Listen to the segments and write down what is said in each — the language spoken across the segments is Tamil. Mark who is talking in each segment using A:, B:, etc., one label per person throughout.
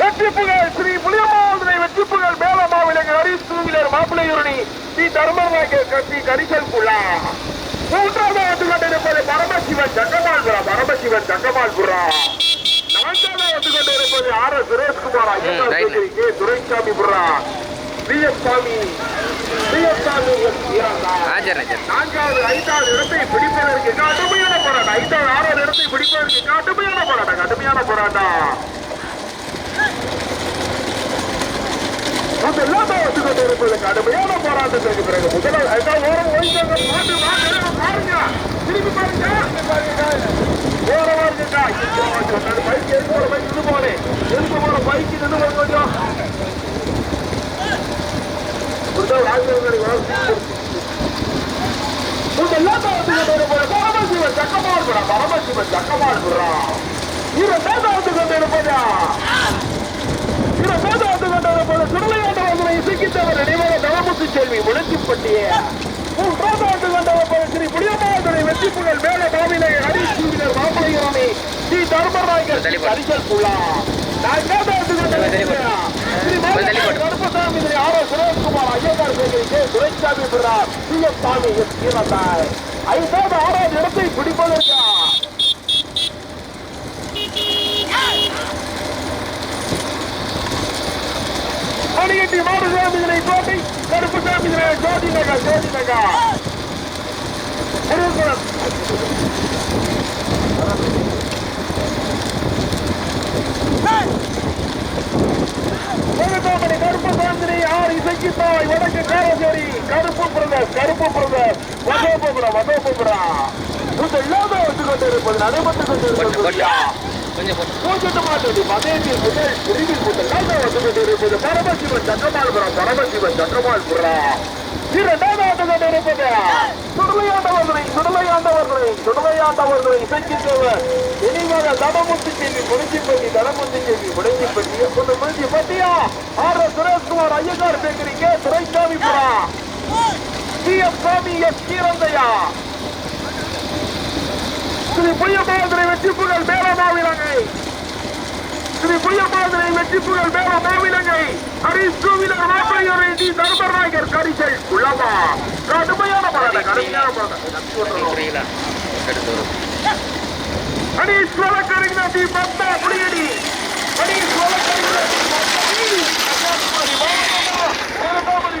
A: வெற்றிப்புகள் ஸ்ரீ புளியமாவதுரை வெற்றிப்புகள் மேலமாவிலங்கு ஹரி தூவிலர் மாப்பிள்ளையூரணி ஸ்ரீ தர்மநாயகர் கட்சி கரிசல் குழா மூன்றாவது வந்து கொண்டிருப்பது பரமசிவன் ஜங்கமால்புரா பரமசிவன் ஜங்கமால்புரா நான்காவது வந்து கொண்டிருப்பது R S Sureshkumar K. Duraisamy புரா S Samy P S Samy S வீராங்கா
B: ஆ சரிண்ணே சரி
A: நான்காவது ஐந்தாவது இடத்தை பிடிப்பதற்கு கடுமையான போராட்டம். ஐந்தாவது ஆறாவது இடத்தை பிடிப்பதற்கு கடுமையான போராட்டம். கடுமையான போராட்டம். முதல்லாம் கடுமையான போராட்டத்திற்கு பிறகு முதல் பாருங்க திருப்பி பாருங்க. ஓரமா இருக்குக்கா பைக் எடுத்து போற பைக்? நின்று போனேன் எடுத்து போற பைக் நின்று போய் கொஞ்சம் முதல் ராஜ்யங்கள் இதெல்லாம் வந்து கொண்டிருப்பது பரமசிவன் சக்கமால்புரா பரமசிவன் சக்கமால்புரா இரண்டாவது வந்து கொண்டிருப்பதா செல்வி மூன்றாவது ஸ்ரீ புளியமாவதுரை வெற்றி புகழ் மேல பாவிலை அடிசூவினர் மாப்பிளையாமி ஸ்ரீ தர்மராயர் ஸ்ரீ கரிசல் புலா நான்காவது வந்து கொண்டிருப்பது துரைசாமி பிறார் சி எஸ் சாமி எஸ் கீரத்தாய் ஐந்தாவது ஆறாவது இடத்தை பிடிப்பதற்கா? மணிகட்டி மாடுசாமிகளை கோட்டை கருப்பு சாமிகளை ஜோதி நகா ஜோதி நகா முருகன் முருகோமணி கருப்பு சாமினை ஆர் இசைக்கு தாய் வடக்கு காரசேரி கருப்பு பிரதேஷ் கருப்பு பிரதேஷ் வதோபுரா வதோபுரா இந்த இல்லாத வந்து கொண்டிருப்பது நடைபெற்று
B: போட்டு போட்டு
A: கொண்டிருப்பது
B: கொஞ்சம் போட்டு.
A: பூஜ்ஜியம் மாட்டது மதேந்திர முதல் பிரிவில் முதல் நாங்கள் வந்து கொண்டிருப்பது பரமசிவன் சட்டமால்புரம் பரமசிவன் சட்டமால்புரம் இரண்டாவது ஆண்டு கொண்டிருப்பது சுடலையாண்டவர்களை சுடலையாண்டவர்களை சுடலையாண்டவர்களை இசைக்கின்றவர். இனிமாக தடமுத்து செல்வி முடிஞ்சிப்பட்டி தடமுத்து செல்வி முடிஞ்சிப்பட்டி கொண்டு முடிஞ்சிப்பட்டியா R S Sureshkumar Iyengar bakery K Duraisamipuram C S Samy S கீரந்தையா? Sri புய்யமாதிரை வெற்றி புகழ் மேல மாவிலங்கை ஸ்ரீ புய்யமாதிரை வெற்றி புகழ் மேல மாவிலங்கை ஹரிசூவிலர் மாப்பிளையரை டி தர்மராயர் கரிசல் குள்ளமா கடுமையான போராட்டம் கடுமையான போராட்டம்
B: புரியல எடுத்து வரும்
A: ஹரீஸ் வழக்கறிஞர் டி பத்மா புலியடி. ஹரீஸ் வழக்கறிஞர் T Padma Kanyakumari மாவட்டமா Karuppamani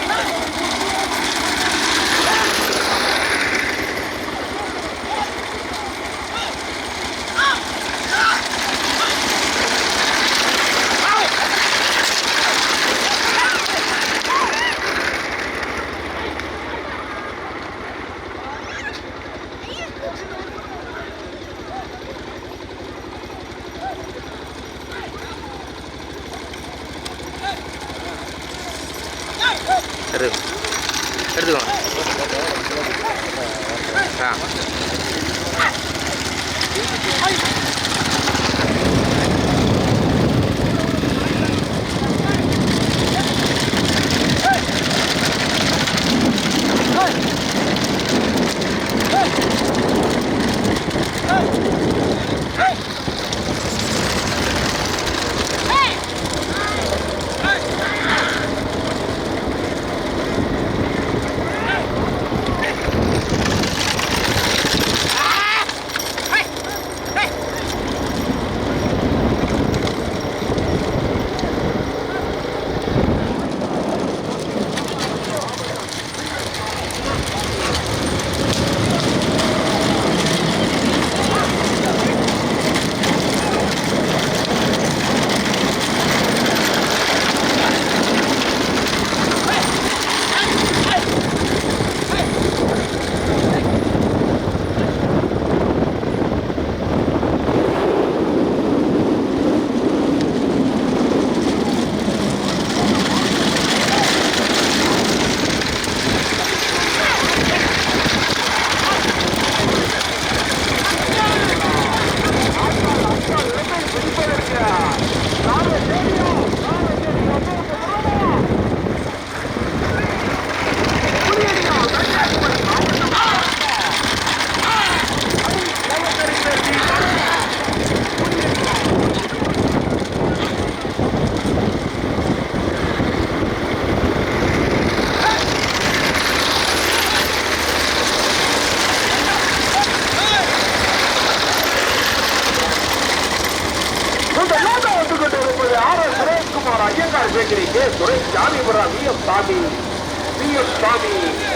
A: V M Samy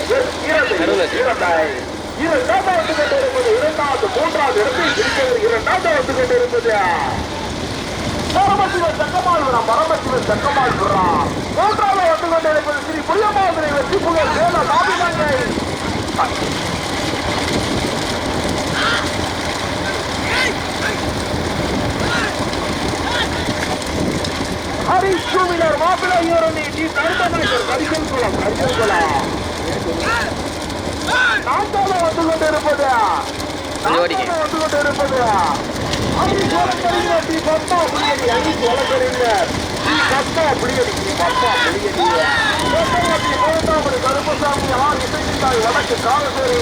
A: S இரண்டு
B: நடுவுல.
A: இரண்டாய். இரண்டாவது வந்து கொண்டிருப்பது இரண்டாவது மூன்றாவது இடத்தில் இருக்கிறது இரண்டாவது கொண்டிருப்பது பரமசிவன் பரமசிவன் மூன்றாவது வந்து ஸ்ரீ வெற்றி புகழ் வேல டி கருப்பசாமி ஆர் இசைத்தாய் வடக்கு காலசேரி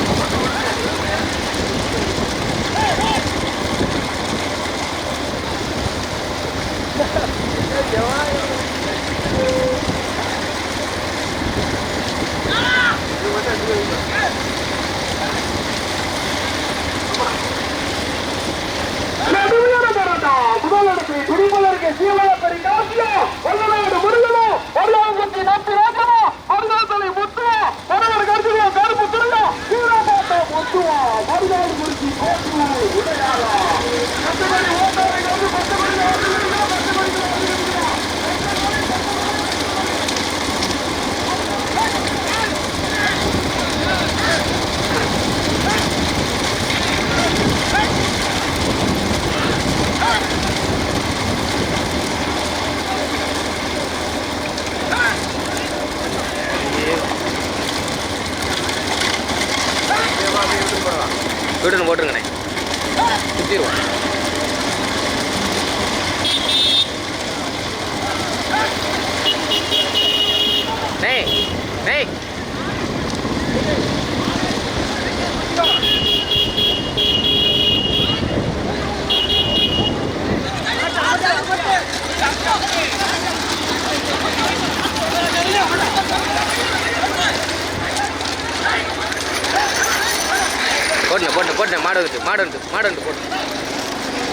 B: மாடு வந்துட்டு மாடு போட்டு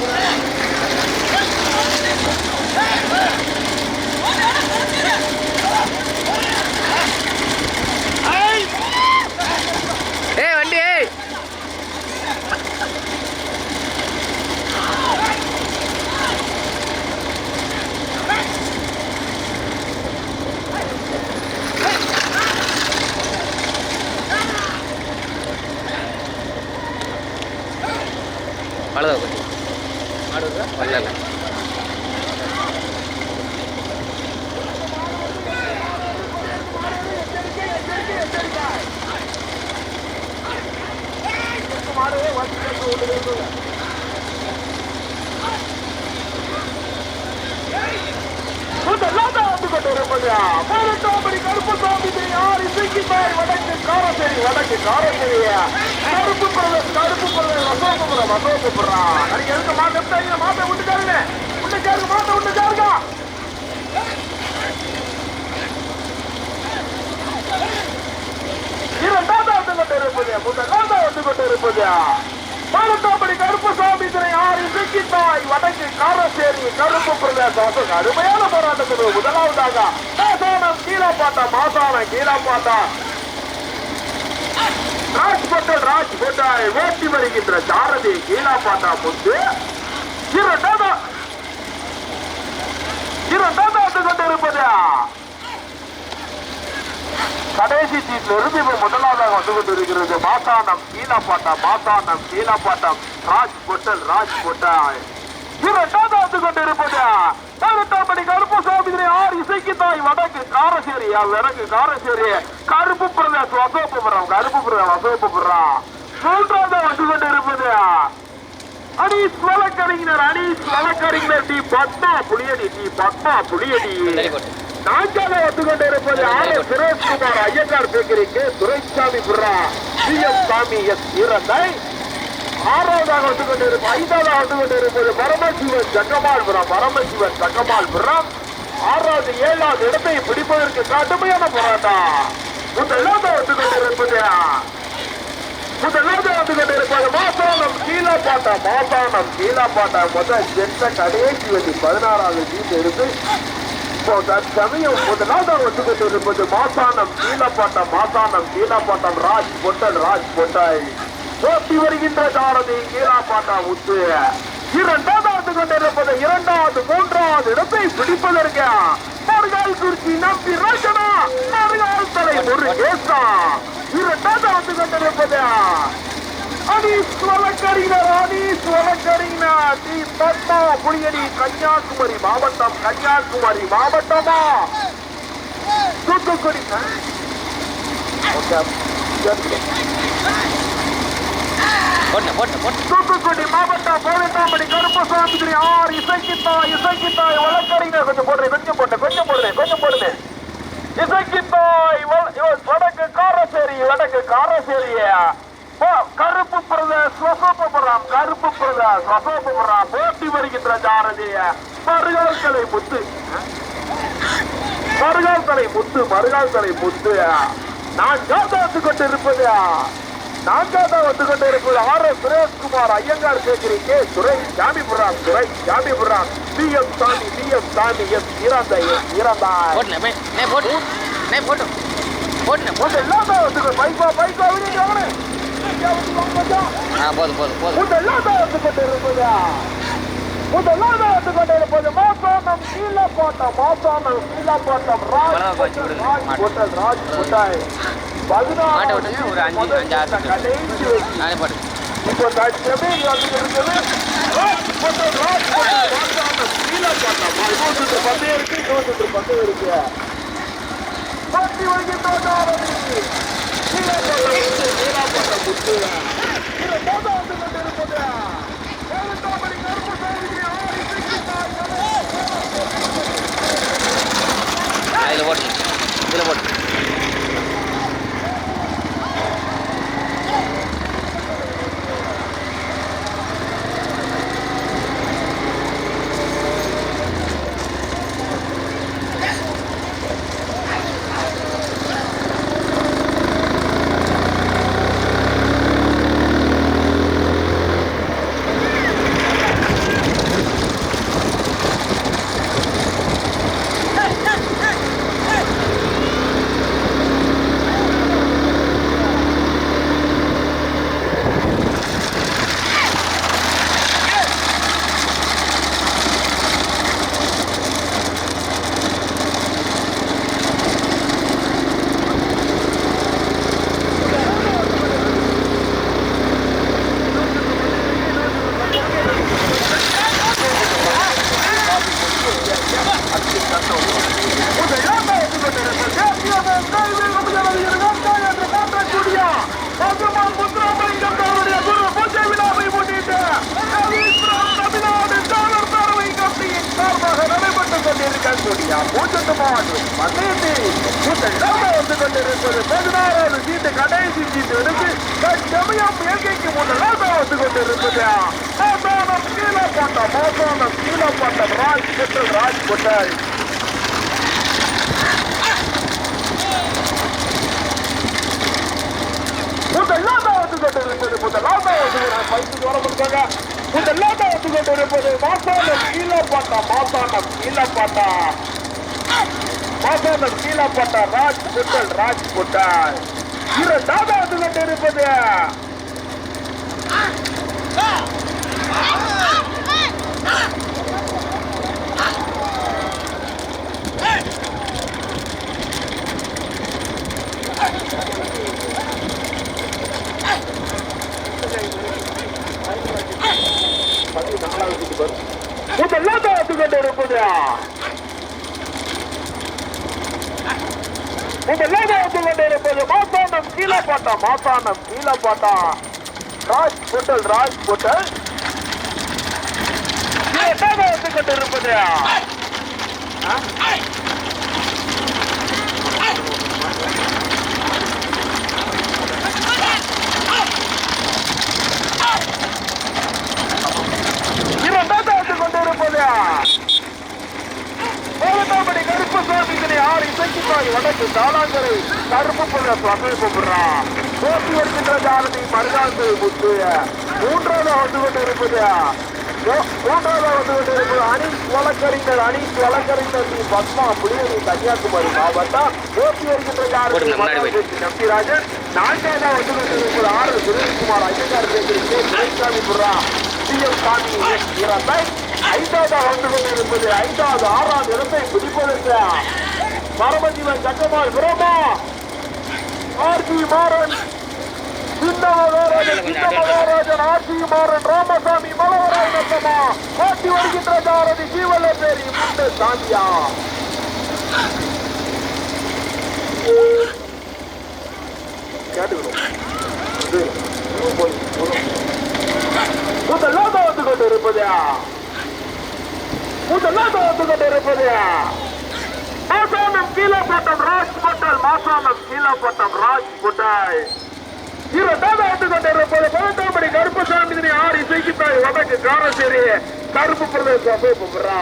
B: ஏய் வண்டி ஏய் அவ்வளோதான் கொஞ்சம் மாடு வருதா வரல இல்லை
A: முதலாவது வந்து கொண்டிருப்பது பதினெட்டாம்படி கருப்பசாமி திரு ஆர் இசைக்குமார் வடக்கு காரசேரி வடக்கு காரசேரி கருப்பு பிரதேச கருப்பு பிரதேச அசோகபுரம் அசோகபுரம் அதுக்கு எதுக்கு மாட்ட எடுத்தாங்க மாட்ட விட்டுக்காருங்க விட்டுக்காருங்க மாட்ட விட்டுக்காருங்க தாத்தா வந்து கொண்டிருப்பது முதலாவது வந்து கொண்டிருப்பது பதினெட்டாம்படி கருப்பசாமி திரை ஆறு இசைக்கிட்டாய் வடக்கு காரசேரி கருப்பு பிரதேசம். அருமையான போராட்டத்தில் முதலாவதாக மாசானம் கீழாப்பாட்டா மாசானம் கீழாப்பாட்டா ராஜ்பட்டல் ராஜ்பட்டாய் ஓட்டி வருகின்ற சாரதி கீழாப்பாட்டா முத்து. இரண்டாவது இரண்டாவது வந்து கொண்டிருப்பது? கடைசி சீட்ல இருந்து இப்ப முதலாவதாக வந்து கொண்டிருக்கிறது மாசானம் கீழாப்பாட்டா மாசானம் கீழாப்பாட்டம் ராஜ் பொட்டல் ராஜ் பொட்டாய் இரண்டாவது வந்து கொண்டிருப்பது? பதினெட்டாம் மணி கருப்பு சாமிதிரி இசைக்கு தாய் வடக்கு காரசேரி வடக்கு காரசேரி கருப்பு பிரதேசம் அசோப்புபுரம் கருப்பு பிரதேசம் அசோப்புபுரம் மூன்றாவது வந்து இருப்பதா அனீஸ் வழக்கறிஞர் அனீஸ் வழக்கறிஞர் டி பத்மா புலியடி டி பத்மா புலியடி
B: தள்ளி
A: வந்து கொண்டு இருப்பது ஆர் எஸ் சுரேஷ்குமார் ஐயங்கார் பேக்கரிக்கு துரைசாமி புறா சி எம் சாமி எஸ் இரண்டை ஆறாவதாக வந்து கொண்டிருப்பது ஐந்தாவதாக வந்து கொண்டிருப்பது பரமசிவன் சங்கமால்புரம் பரமசிவன் சங்கமால்புரம் ஆறாவது ஏழாவது இடத்தை பிடிப்பதற்கு கடுமையான போராட்டம். முதலாவது வந்து கொண்டிருப்பது முதலாவது வந்து கொண்டிருப்பது மாசானம் கீழாப்பாட்டா? மாசானம் கீழாப்பாட்டா. முதல் சென்ற கடைசி வண்டி பதினாறாவது சீட் இருந்து இப்போ தற்சமயம் முதலாவது வந்து கொண்டிருப்பது மாசானம் கீழப்பாட்டம் மாசானம் கீழப்பாட்டம் ராஜ் பொட்டல் ராஜ் பொட்டல். போட்டி வருகின்ற சாரதி கீழாப்பாட்டா முத்து இரண்டாவது வந்து கொண்டிருப்பது இரண்டாவது இடத்தை பிடிப்பதற்கு மறுகால் குறிச்சி நம்பி ரோஷனா மறுகால் தலை ஒரு கேசா இரண்டாவது வந்து கொண்டிருப்பது? அனீஸ் வழக்கறிஞர் அனீஸ் வழக்கறிஞர் டி பத்மா புளியடி கன்னியாகுமரி மாவட்டம் கன்னியாகுமரி மாவட்டமா? தூத்துக்குடி
B: போட்டு
A: தூத்துக்குடி மாவட்டம் கோவிந்தாம்படி கருப்பசாமி ஆர் இசைக்கித்தாய் இசைக்கித்தாய் வழக்கறிஞர். கொஞ்சம் போடுறேன் கொஞ்சம் போட்டேன் கொஞ்சம் போடுறேன் கொஞ்சம் போடுறேன் இசைக்கித்தாய் வ- வடக்கு காரசேரி வடக்கு காரசேரியா. கருப்பு பிரதேஷ் வசோபபுரம் கருப்பு பிரதேஷ் வசோபபுரம் போட்டி வருகின்ற ஜாரதிய மறுகால் தலை முத்து. மறுகால் தலை முத்து மறுகால் தலை முத்து. நான் காத்தாத்து கொண்டு இருப்பதா நான்காவது வந்து கொண்டு இருப்பது R S Sureshkumar Iyengar கேட்கிறீங்க K. Duraisamipuram Duraisamipuram. P. M. Samy P. M. Samy S ஈராந்தா S ஈராந்தா
B: போட்டு போட்டு
A: எல்லாமே வந்து பைக்கா பைக்கா விடுங்க
B: போதும் போதும் போதும்
A: முதலாவது வந்து கொண்டு இருப்பது முதலாவது வந்து கொண்டு இருப்பது மாசானம் மாசானம் ராஜ். ராஜ்
B: மாட்டு.
A: ஹோட்டல் ராஜ் ஹோட்டல் பதினாறு
B: மாட்டை விட்டுங்க, ஒரு அஞ்சு- அஞ்சு, ஆறு நிமிஷம்.
A: கடைசி வச்சு.
B: நானே போட்டு
A: இப்போ தற்சமயம் வந்து இருக்குது ராஜ் ஹோட்டல், ராஜ் ஹோட்டல், மாசானம் கீழப்பாட்டம் இருபத்தெட்டு பந்தயம் இருக்கு இருபத்தெட்டு பந்தயம் இருக்கு போட்டி வருகின்றாரதி கீழப்பாட்டம் முத்து, கீழப்பாட்டம் முத்து இரண்டாவது வந்து கொண்டிருப்பது
B: பதினாறாவது சீட்டு கடைசி சீட்டு எடுத்து தற்சமயம் இயற்கைக்கு முதலாக வந்து கொண்டிருப்பது. போட்ட கீழப்பட்டம் கீழே போட்ட ராஜ் புட்டல் ராஜ் குட்டல் முதல்லாம் தான் வந்து கொண்டிருப்பது முதல்லாம் தான் வந்து பைக்கு வர கொடுத்தாங்க. முதலாக வந்து கொண்டிருப்பது மாசானம் கீழப்பட்டம் மாசானம் கீழப்பட்டம் மாசானம் கீழப்பட்டம் ராஜ் புட்டல் ராஜ் புட்டல் இரண்டாவது கொண்டிருப்பது பார்த்தா. ராஜ் ஹோட்டல் ராஜ் ஹோட்டல் வந்து கொண்டிருப்பது இவன் தாத்தா வந்து கொண்டிருப்பது கோலத்தாம்படி கருப்பு சுவாமிகளை ஆறு இசைக்கு தாய்
A: வடக்கு தாளாங்கரை கருப்பு பொருள் சுவாமி கூப்பிடுறான் போட்டி வருகின்ற ஜானதி மருகாசை முத்து மூன்றாவது வந்து கொண்டு இருப்பது மூன்றாவது வந்து கொண்டு இருப்பது அணி வழக்கறிஞர் அணி வழக்கறிஞர் டி பத்மா புலியணி கன்னியாகுமரி மாவட்டம். போட்டி
B: போய்.
A: மருகாசை நம்பிராஜன். நான்காவது வந்து கொண்டு இருப்பது ஆறு சுரேஷ்குமார் ஐயங்கார் சுரேஷ்காமி புறா சிஎம் சாமி இரண்டை ஐந்தாவது வந்து கொண்டு இருப்பது ஐந்தாவது ஆறாம் இடத்தை பிடிப்பதற்கு பரமஜீவன் சக்கமால் பிரமா ஆர்ஜி மாறன். ராமசாமி மலவராய் நத்தமா ஆட்சி வருகின்ற சாரதி ஜீவல பேரி முண்டு சாந்தியா முதலாக வந்து கொண்டு இருப்பது முதலாக வந்து கொண்டு இருப்பது மாசானம் கீழப்பட்டம் ராஜ் பட்டல் மாசானம் கீழப்பட்டம் ராஜ் பட்டல் இரண்டாவது வந்து கொண்டு இருப்பது பதினெட்டாம் கருப்பசாமி ஆறு இசைக்குத்தாய் வடக்கு காரசேரி கருப்பு பிரதேச போகிறா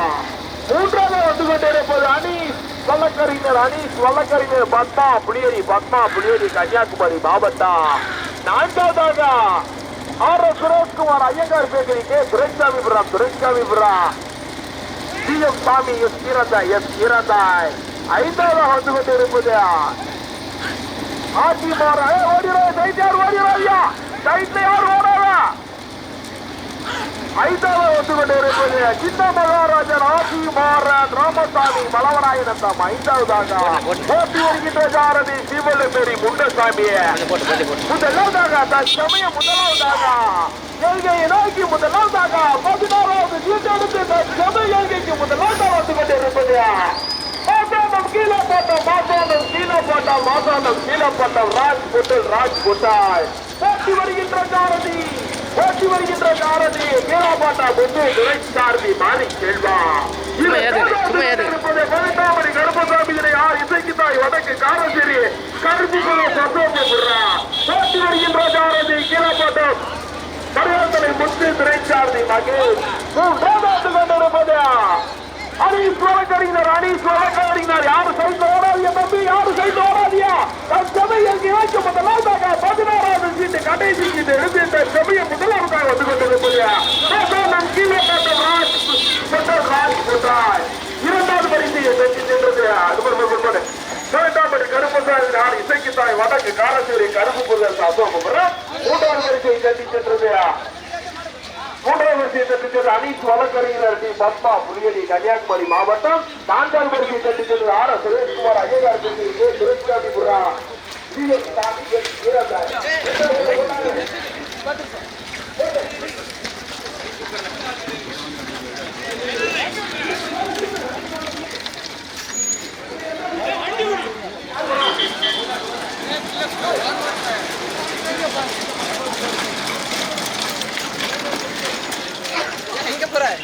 A: மூன்றாவது வந்து கொண்டு அனீஸ் வழக்கறிஞர் அனீஸ் வழக்கறிஞர் பத்மா புளியரி பத்மா புளியரி கன்னியாகுமரி மாவட்டம் நான்காவதாக R S Sureshkumar Iyengar bakery K. Duraisamipuram C M Samy S ஈரந்தாய் S ஈரந்தாய் ஐந்தாவது வந்து கொண்டிருப்பது இருப்பது ஆட்சி மாற ஓடிடுவோம் சைட் யார் ஐயா. சைட்ல யார் ஓடாத ஐந்தாவது வந்து கொண்டு இருப்பது சின்ன மகாராஜன் ஆட்சி மாற ராமசாமி மலவராயனத்தம் ஐந்தாவதாக. போட்டி வருகின்ற சாரதி சிவலப்பேரி முண்டசாமி
B: கொஞ்சம்
A: முதலாவதாக தற்சமயம் முதலாவதாக. எல்கையை நோக்கி முதலாவதாக. பதினாறாவது சீட்டெடுத்து தற்சமய எல்கைக்கு முதலாவதாக வந்து கொண்டிருப்பது மாசானம் கீழே போட்ட மாசானம் கீழே போட்ட மாசானம் கீழே போட்ட ராஜ் புட்டல் ராஜ் புட்டாய் போட்டி வருகின்ற சாரதி போட்டி வருகின்ற சாரதி கீழே போட்ட முத்து துரை சாரதி மாறி செல்வா. பதினெட்டாமணி கருப்பசாமியினை ஆர் இசைக்கு தாய்? வடக்கு காரசேரி கருப்பு போட்டி வருகின்ற சாரதி கீழப்பட்டம் பருவத்தனை முத்து திரைச்சாரதி மகேஷ். மூன்றாவது கொண்டிருப்பது அனீஸ் வழக்கறிஞர் அனீஸ் வழக்கறிஞர் யாரு சைட்ல ஓடாதியா தம்பி? யாரு சைட்ல ஓடாதியா தன் சபையில் இணைக்க முதலாவதாக பதினாறாவது சீட்டு கடைசி சீட்டு எடுத்து இந்த சபையை முதலாவதாக வந்து கொண்டிருப்பது நம் கீழே இரண்டாவது பரிசையை செஞ்சு சென்றது அது ஒரு இரண்டாம் படி கருப்பசாமி நான் இசைக்கு தாய் வடக்கு காரசூரி கருப்பு புதல் அசோகம் மூன்றாவது பரிசையை கட்டி சென்றது மூன்றாம் வரிசையை பெற்றுச் சென்ற அனீஸ் வழக்கறிஞர் டி. பத்மா புலியடி கன்னியாகுமரி மாவட்டம் நான்காம் வரிசையை பெற்றுச் சென்ற ஆர். எஸ். சுரேஷ்குமார் ஐயங்கார் திருச்சிராதிபுரா Thank you. है।